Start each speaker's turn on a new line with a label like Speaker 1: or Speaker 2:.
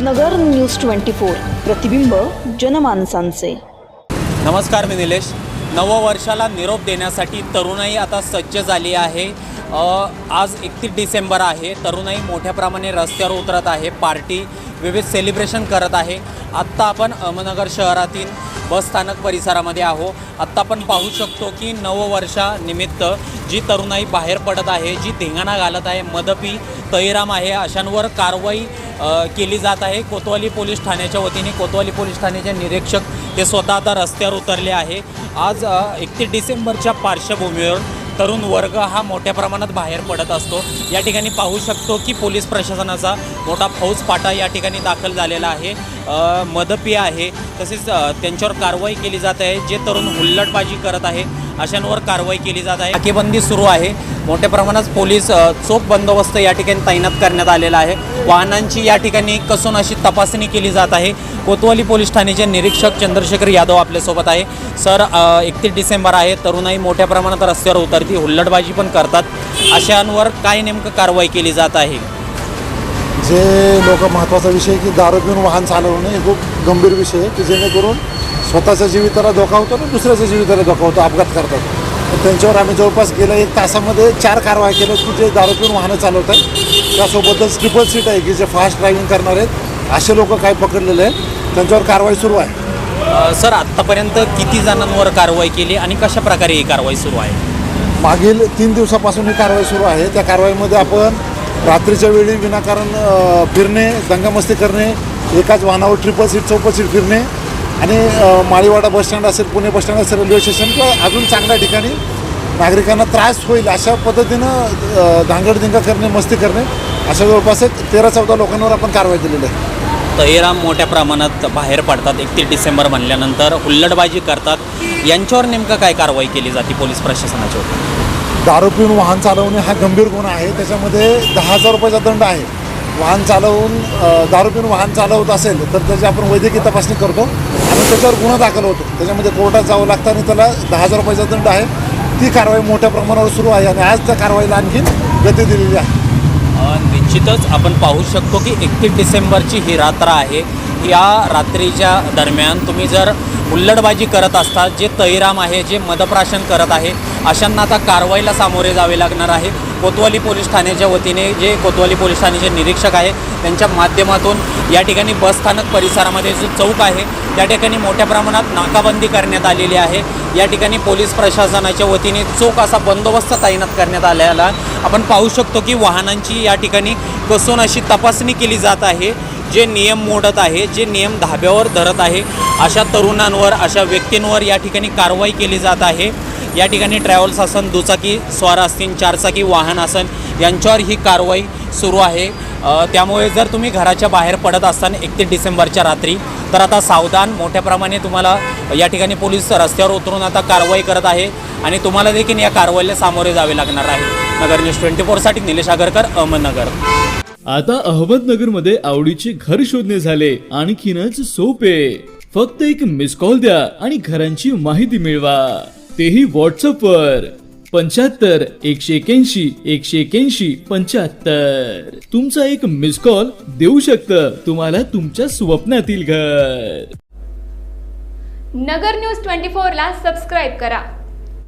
Speaker 1: नगर news twenty four. प्रतिबिंब जनमानसांचे.
Speaker 2: नमस्कार मी निलेश. नववर्षाला निरोप देण्यासाठी तरुणाई आता सज्ज झाली आहे. आज एकतीस डिसेंबर आहे. तरुणाई मोठ्या प्रमाणे रस्त्यावर उतरत आहे. पार्टी विविध सेलिब्रेशन करत आहे. आत्ता आपण अहमदनगर शहरातील बसस्थानक परिसरामध्ये आहो. आत्ता आपण पाहू शकतो की नववर्षानिमित्त जी तरुणाई बाहेर पडत आहे जी धिंगाणा घालत आहे मदपी तैराम आहे अशांवर कारवाई केली जात आहे. कोतवाली पोलीस ठाण्याच्या वतीने कोतवाली पोलीस ठाण्याचे निरीक्षक हे स्वतः आता रस्त्यावर उतरले आहे. आज एकतीस डिसेंबरच्या पार्श्वभूमीवर तरुण वर्ग हा मोठ्या प्रमाणात बाहेर पडत असतो. या ठिकाणी पाहू शकतो की पोलीस प्रशासनाचा मोठा फौजपाटा या ठिकाणी दाखल झालेला आहे. मदपी आहे. तसेच त्यांच्यावर कारवाई केली जात आहे. जे तरुण हुल्लडबाजी करत आहे अशांवर कारवाई केली जात आहे. नाकेबंदी सुरू आहे. मोठ्या प्रमाणात पोलीस चोख बंदोबस्त या ठिकाणी तैनात करण्यात आलेला आहे. वाहनांची या ठिकाणी कसून अशी तपासणी केली जात आहे. कोतवाली पोलीस ठाण्याचे निरीक्षक चंद्रशेखर यादव आपल्यासोबत आहे. सर एकतीस डिसेंबर आहे. तरुणाई मोठ्या प्रमाणात रस्त्यावर उतरती. हुल्लडबाजी पण करतात. अशांवर काय नेमकं कारवाई केली जात आहे?
Speaker 3: जे लोक महत्त्वाचा विषय की दारू पिऊन वाहन चालवणे हे खूप गंभीर विषय आहे की जेणेकरून स्वतःच्या जीविताला धोका होतो आणि दुसऱ्याच्या जीविताला धोका होतो अपघात करतात. त्यांच्यावर आम्ही जवळपास गेल्या एक तासामध्ये चार कारवाई केल्या की जे दारू पिऊन वाहनं चालवत आहेत त्यासोबतच ट्रिपल सीट आहे की जे फास्ट ड्रायव्हिंग करणार आहेत. असे लोक काही पकडलेले आहेत. त्यांच्यावर कारवाई सुरू आहे.
Speaker 2: अ, सर आत्तापर्यंत किती जणांवर कारवाई केली आणि कशा प्रकारे ही कारवाई सुरू आहे?
Speaker 3: मागील तीन दिवसापासून ही कारवाई सुरू आहे. त्या कारवाईमध्ये आपण रात्रीच्या वेळी विनाकारण अ, फिरणे दंगामस्ती करणे एकाच वाहनावर ट्रिपल सीट चौपल सीट फिरणे आणि अ, माळीवाडा बसस्टँड असेल पुणे बसस्टँड असेल रेल्वे स्टेशन किंवा अजून चांगल्या ठिकाणी नागरिकांना त्रास होईल अशा पद्धतीनं अ, धांगडधिंगा करणे मस्ती करणे अशा जवळपास एक तेरा चौदा लोकांवर आपण कारवाई केलेली आहे.
Speaker 2: तहिराम मोठ्या प्रमाणात बाहेर पडतात. एकतीस डिसेंबर म्हणल्यानंतर हुल्लडबाजी करतात. यांच्यावर नेमकं काय कारवाई केली जाते पोलीस प्रशासनाच्या
Speaker 3: दारू पिऊन वाहन चालवणे हा गंभीर गुन्हा आहे. त्याच्यामध्ये दहा हजार रुपयाचा दंड आहे. वाहन चालवून दारू पिऊन वाहन चालवत असेल तर त्याची आपण वैद्यकीय तपासणी करतो. आणि त्याच्यावर गुन्हा दाखल होतो. त्याच्यामध्ये कोर्टात जावं लागतं आणि त्याला दहा हजार रुपयाचा दंड आहे. ती कारवाई मोठ्या प्रमाणावर सुरू आहे आणि आज त्या कारवाईला आणखी गती दिलेली आहे.
Speaker 2: निश्चितच आपण पाहू शकतो की एकतीस डिसेंबरची ही रात्र आहे. या रात्रीच्या दरम्यान तुम्ही जर हुल्लडबाजी करत असतात जे तैराम आहे जे मदप्राशन करत आहे अशांना आता कारवाईला सामोरे जावे लागणार आहे. कोतवाली पोलीस ठाण्याच्या वतीने जे कोतवाली पोलीस ठाण्याचे निरीक्षक आहे त्यांच्या माध्यमातून या ठिकाणी बसस्थानक परिसरामध्ये जो चौक आहे त्या ठिकाणी मोठ्या प्रमाणात नाकाबंदी करण्यात आलेली आहे. या ठिकाणी पोलीस प्रशासनाच्या वतीने चोख असा बंदोबस्त तैनात करण्यात आलेला आपण पाहू शकतो की वाहनांची या ठिकाणी कसून अशी तपासणी केली जात आहे. जे नियम मोडत आहे जे नियम धाब्यावर धरत आहे अशा तरुणांवर अशा व्यक्तींवर या ठिकाणी कारवाई केली जात आहे. या ठिकाणी ट्रॅव्हल्स असन दुचाकी स्वार असतील चारचाकी वाहन असन यांच्यावर ही कारवाई सुरू आहे. त्यामुळे जर तुम्ही घराच्या बाहेर पडत असताना एकतीस डिसेंबरच्या रात्री तर आता सावधान मोठ्या प्रमाणे तुम्हाला या ठिकाणी पोलीस रस्त्यावर उतरून आता कारवाई करत आहे आणि तुम्हाला देखील या कारवाईला सामोरे जावे लागणार आहे. नगर न्यूज ट्वेंटी फोरसाठी निलेश आगरकर अहमदनगर.
Speaker 4: आता अहमदनगरमध्ये आवडीचे घर शोधणे झाले. आणखीनच सोपे. फक्त एक मिस कॉल द्या आणि घरांची माहिती मिळवा. तेही व्हॉट्सअपवर पंच्याहत्तर एकशे एक्याऐंशी एकशे एक्याऐंशी पंच्याहत्तर. तुमचा एक मिस कॉल देऊ शकतं. तुम्हाला तुमच्या स्वप्नातील घर.
Speaker 5: नगर न्यूज ट्वेंटी फोर ला सबस्क्राईब करा.